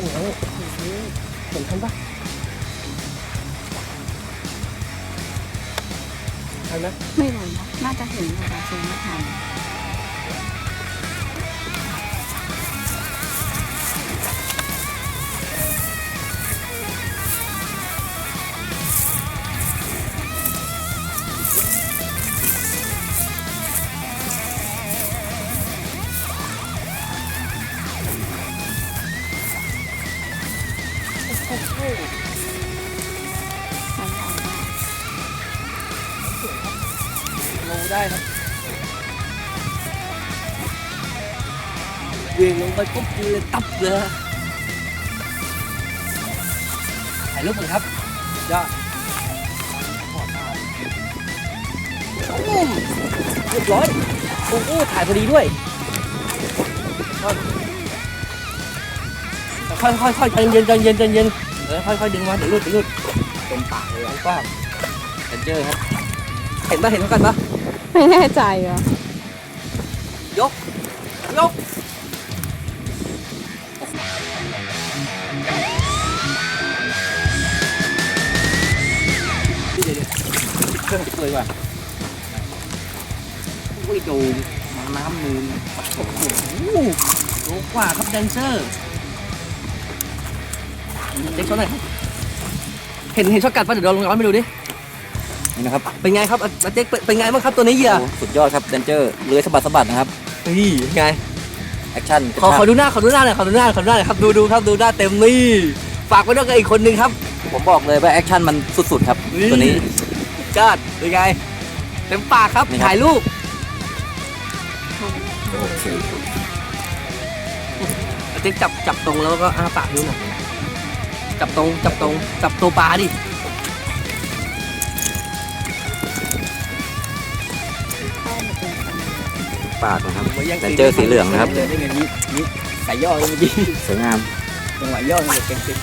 อย่างนั้นเห็นทันปะทันไหมไม่รู้นะน่าจะเห็นแต่ซูมไม่ทัน โอ้โหเราได้ครับเวียงลงไปปุ๊บเลยตับเลยถ่ายรูปก่อนครับยอดเรียบร้อยโอ้โหถ่ายพอดีด้วย ค่อยค่อยค่อยใจเย็นใจเย็นใจเย็นเออค่อยค่อยดึงมาเดี๋ยวรุดเดี๋ยวรุดเต็มปากเลยกว้างเซนเจอร์ครับ เห็นปะเห็นเท่ากันปะไม่แน่ใจอะยก ยกเดี๋ยวๆเครื่องติดเลยว่ะอุ้ยดูมาน้ำนูนโอ้โหโลกว่าครับแดนเซอร์ เด็กเขาหน่อยเห็นเห็นช็อตกัดปะเดี๋ยวเราลองย้อนไปดูดินี่นะครับเป็นไงครับอะอะเจ๊กเป็นเป็นไงบ้างครับตัวนี้เหยื่อโอ้สุดยอดครับเดนเจอร์เลื้อยสะบัดสะบัดนะครับนี่ไง แอคชั่นขอขอดูหน้าขอดูหน้าหน่อยขอดูหน้าขอดูหน้าหน่อยครับดูดูครับดูหน้าเต็มนี่ฝากไว้ด้วยกับอีกคนนึงครับ ผมบอกเลยว่าแอคชั่นมันสุดๆครับตัวนี้จ้าดเป็นไงเต็มปากครับนี่ครับ ถ่ายรูปโอเค เจ๊จับจับตรงแล้วก็อ้าปากดูหน่อย จับตรงจับตรงจับตัวปลาดิปากนะครับเดนเจอร์สีเหลืองนะครับ เจอได้ไงนี่นี่สายย่อเลยเมื่อกี้สวยงามจังหวะย่อมันเป็นเป็น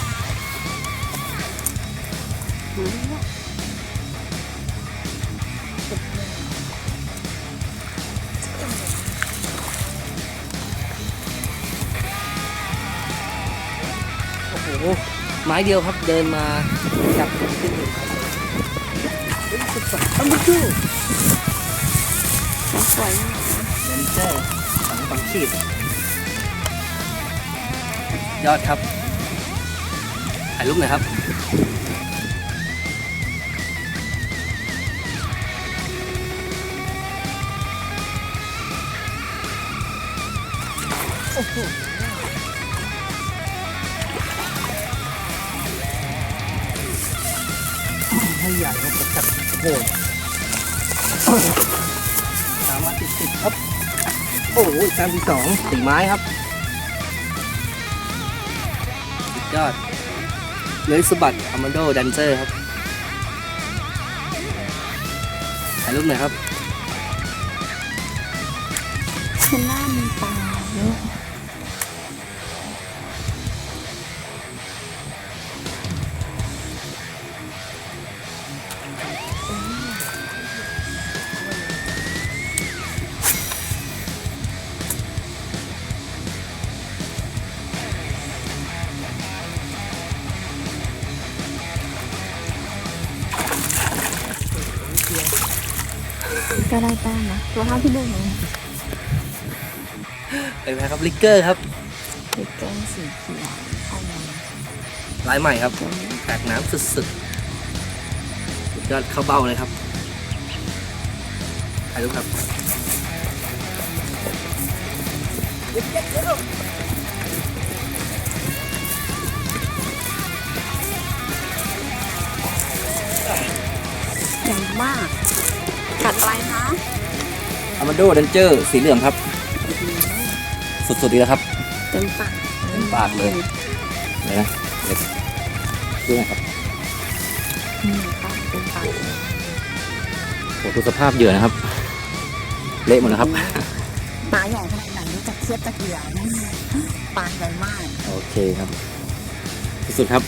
โอ้โห ไม้เดียวครับเดินมาจับขึ้นอยู่ไม้เดียวเฮ้ยสุดสัปดาห์มันคือสวยเลนเซอร์สองสองขีดยอดครับถ่ายรูปหน่อยครับโอ้โห ให้ใหญ่ครับจัดโหดสามารถติดติดครับ โอ้โหแต้มที่สองสีไม้ครับสุดยอดเลยสบัดอัมาโดแดนเซอร์ครับถ่ายรูปหน่อยครับ ก็ได้แต้มนะตัวเท่าที่ดูนะเป็นไงครับลิกเกอร์ครับติดแก้มสีเขียวเอามาลายใหม่ครับตัวนี้แตกน้ำสุดๆสุดยอดเข้าเบ้าเลยครับถ่ายรูปครับ กัดอะไรคะอามาโดเดนเจอร์สีเหลืองครับ สุดๆดีแล้วครับเต็มปากเต็มปากเลยเดี๋ยวนะเดี๋ยวดูหนะครับอืมปากเต็มปากโอ้ดูสภาพเหยื่อนะครับ เละหมดแล้วครับปลาใหญ่ขนาดไหนรู้จักเทียบตะเกียบปลาใหญ่มาก โอเคครับ สุดๆครับ